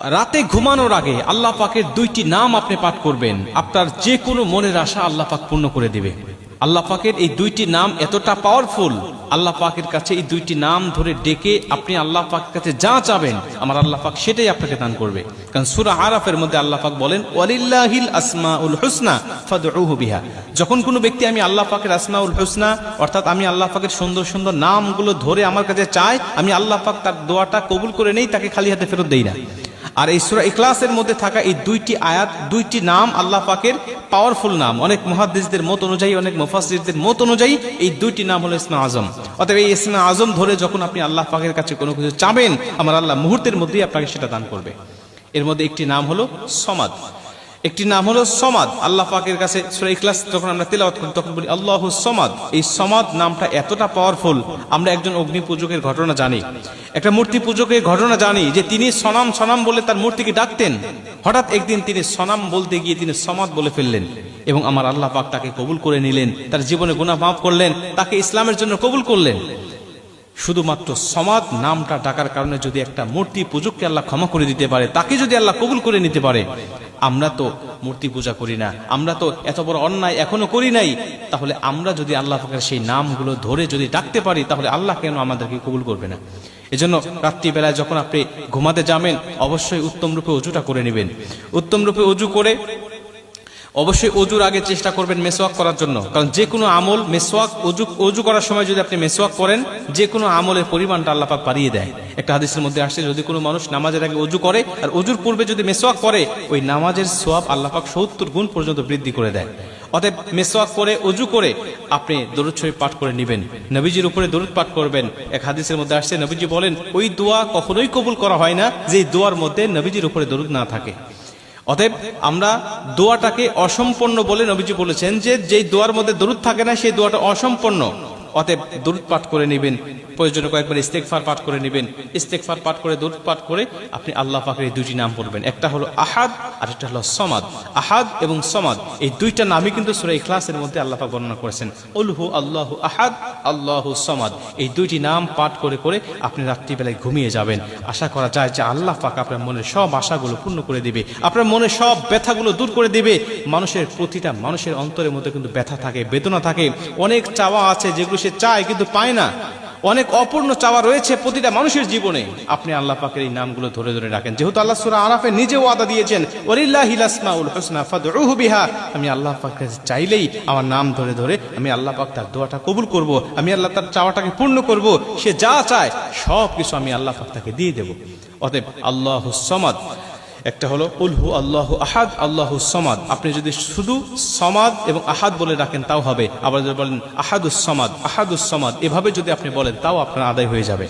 রাতে ঘুমানোর আগে আল্লাহ পাকের দুইটি নাম আপনি পাঠ করবেন। আপনার যে কোনো মনের আশা আল্লাহ পাক পূর্ণ করে দিবে। আল্লাহ পাকের এই দুইটি নাম এতটা পাওয়ারফুল আল্লাহ পাকের কাছে এই দুইটি নাম ধরে ডেকে আপনি আল্লাহ পাকের কাছে যা চাবেন, আমার আল্লাহ পাক সেটাই আপনাকে দান করবে। কারণ সুরা আরাফের মধ্যে আল্লাহ পাক বলেন, ওয়ালিল্লাহিল আসমাউল হুসনা ফাদউহু বিহা। যখন কোনো ব্যক্তি আমি আল্লাহ পাকের আসমাউল হুসনা, অর্থাৎ আমি আল্লাহ পাকের সুন্দর সুন্দর নামগুলো ধরে আমার কাছে চাই আমি আল্লাহ পাক তার দোয়াটা কবুল করে নেই, তাকে খালি হাতে ফেরত দেই না। আর এই সুরা ইখলাসের মধ্যে থাকা এই দুইটি আয়াত, দুইটি নাম আল্লাহ পাকের পাওয়ারফুল নাম। অনেক মহাদিসদের মত অনুযায়ী, অনেক মুফাসসিরদের মত অনুযায়ী এই দুইটি নাম হলো ইসমা আজম। অতএব এই ইসমা আজম ধরে যখন আপনি আল্লাহ পাকের কাছে কোনো কিছু চাবেন, আমার আল্লাহ মুহূর্তের মধ্যেই আপনাকে সেটা দান করবে। এর মধ্যে একটি নাম হলো সমাদ। একটি নাম হলো সমাদ। আল্লাহ পাকের কাছে ইখলাস যখন আমরা তেলাওয়াত করি, তখন বলি, আল্লাহ সমাদ। এই সমাদ নামটা এতটা পাওয়ারফুল আমরা একজন অগ্নি পূজকের ঘটনা জানি। একটা মূর্তি পূজকের ঘটনা জানি যে তিনি সনাম সনাম বলে তার মূর্তিকে ডাকতেন। হঠাৎ একদিন তিনি সনাম বলতে গিয়ে তিনি সমাদ বলে ফেললেন এবং আমার আল্লাহ পাক তাকে কবুল করে নিলেন, তার জীবনে গুনাহ মাফ করলেন, তাকে ইসলামের জন্য কবুল করলেন। শুধুমাত্র সমাদ নামটা ডাকার কারণে যদি একটা মূর্তি পূজককে আল্লাহ ক্ষমা করে দিতে পারে, তাকে যদি আল্লাহ কবুল করে নিতে পারে আমরা তো মূর্তি পূজা করি না, আমরা তো এত বড় অন্যায় এখনও করি নাই, তাহলে আমরা যদি আল্লাহ পাকের সেই নামগুলো ধরে যদি ডাকতে পারি, তাহলে আল্লাহ কেন আমাদেরকে কবুল করবে না? এজন্য রাত্রিবেলায় যখন আপনি ঘুমাতে যাবেন, অবশ্যই উত্তম রূপে অজুটা করে নেবেন। উত্তম রূপে অজু করে অবশ্যই অজুর আগে চেষ্টা করবেন মেসোয়াক করার জন্য। কারণ যে কোনো আমল মেসোয়াক অজু অজু করার সময় যদি আপনি মেসোয়াক করেন, যে কোনো আমলের পরিমাণটা আল্লাপাক বাড়িয়ে দেয়। একটা হাদিসের মধ্যে আসছে, যদি কোনো মানুষ নামাজের আগে অজু করে, আর অজুর পূর্বে যদি মেসোয়াক করে, ওই নামাজের সোয়াব আল্লাপাক সত্তর গুণ পর্যন্ত বৃদ্ধি করে দেয়। অতএব মেসোয়াক করে, অজু করে, আপনি দরুদ শরীফ পাঠ করে নেবেন। নবীজির উপরে দরুদ পাঠ করবেন। এক হাদিসের মধ্যে আসছে, নবীজি বলেন, ওই দোয়া কখনোই কবুল করা হয় না যে দোয়ার মধ্যে নবীজির উপরে দরুদ না থাকে। অতএব আমরা দোয়াটাকে অসম্পন্ন বলে নবীজি বলেছেন যে যেই দোয়ার মধ্যে দরুদ থাকে না, সেই দোয়াটা অসম্পন্ন। অতএব দরুদ পাঠ করে নেবেন। প্রয়োজনে কয়েকবার ইস্তেকফার পাঠ করে নেবেন। ইস্তেকফার পাঠ করে, দরুদ পাঠ করে আপনি আল্লাহ পাকের এই দুটি নাম পড়বেন একটা হলো আহাদ, আর একটা হলো সমাদ। আহাদ এবং সমাদ, এই দুইটা নামই কিন্তু সুরা ইখলাসের মধ্যে আল্লাহ পাক বর্ণনা করেছেন। উলহু আল্লাহ আহাদ, আল্লাহ সমাদ। এই দুইটি নাম পাঠ করে করে আপনি রাত্রিবেলায় ঘুমিয়ে যাবেন। আশা করা যায় যে আল্লাহ পাক আপনার মনের সব আশাগুলো পূর্ণ করে দিবে। আপনার মনের সব ব্যথাগুলো দূর করে দিবে। মানুষের প্রতিটা মানুষের অন্তরের মধ্যে কিন্তু ব্যথা থাকে, বেদনা থাকে। অনেক চাওয়া আছে যেগুলো সে চায় কিন্তু পায় না। অনেক অপূর্ণ চাওয়া রয়েছে প্রতিটা মানুষের জীবনে। আপনি আল্লাহ পাকের এই নামগুলো ধরে ধরে রাখেন। যেহেতু আল্লাহ সুরা আরাফে নিজে ওয়াদা দিয়েছেন বিহা। আমি আল্লাহ পাকের চাইলেই আমার নাম ধরে ধরে আমি আল্লাহ পাক তার দোয়াটা কবুল করব, আমি আল্লাহ তার চাওয়াটাকে পূর্ণ করব, সে যা চায় সব কিছু আমি আল্লাহ পাক তাকে দিয়ে দেব। অতএব আল্লাহ সমাদ একটা হলো উলহু আল্লাহ আহাদ, আল্লাহ সমাদ। আপনি যদি শুধু সমাদ এবং আহাদ বলে রাখেন, তাও হবে। আবার যদি বলেন, আহাদুস সমাদ আহাদুস সমাদ, এভাবে যদি আপনি বলেন, তাও আপনার আদায় হয়ে যাবে।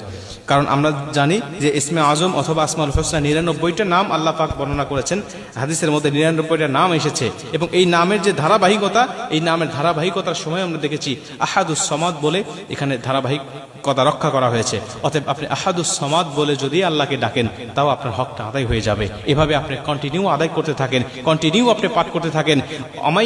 কারণ আমরা জানি যে, ইসমে আজম অথবা আসমাল হোসনা নিরানব্বইটা নাম আল্লাহ পাক বর্ণনা করেছেন। হাদিসের মধ্যে নিরানব্বইটা নাম এসেছে এবং এই নামের যে ধারাবাহিকতা, এই নামের ধারাবাহিকতার সময় আমরা দেখেছি, আহাদুস সমাদ বলে এখানে ধারাবাহিকতা রক্ষা করা হয়েছে। অতএব আপনি আহাদুস সমাদ বলে যদি আল্লাহকে ডাকেন, তাও আপনার হকটা আদায় হয়ে যাবে। এভাবে আপনি কন্টিনিউ আদায় করতে থাকেন কন্টিনিউ আপনি পাঠ করতে থাকেন আমাই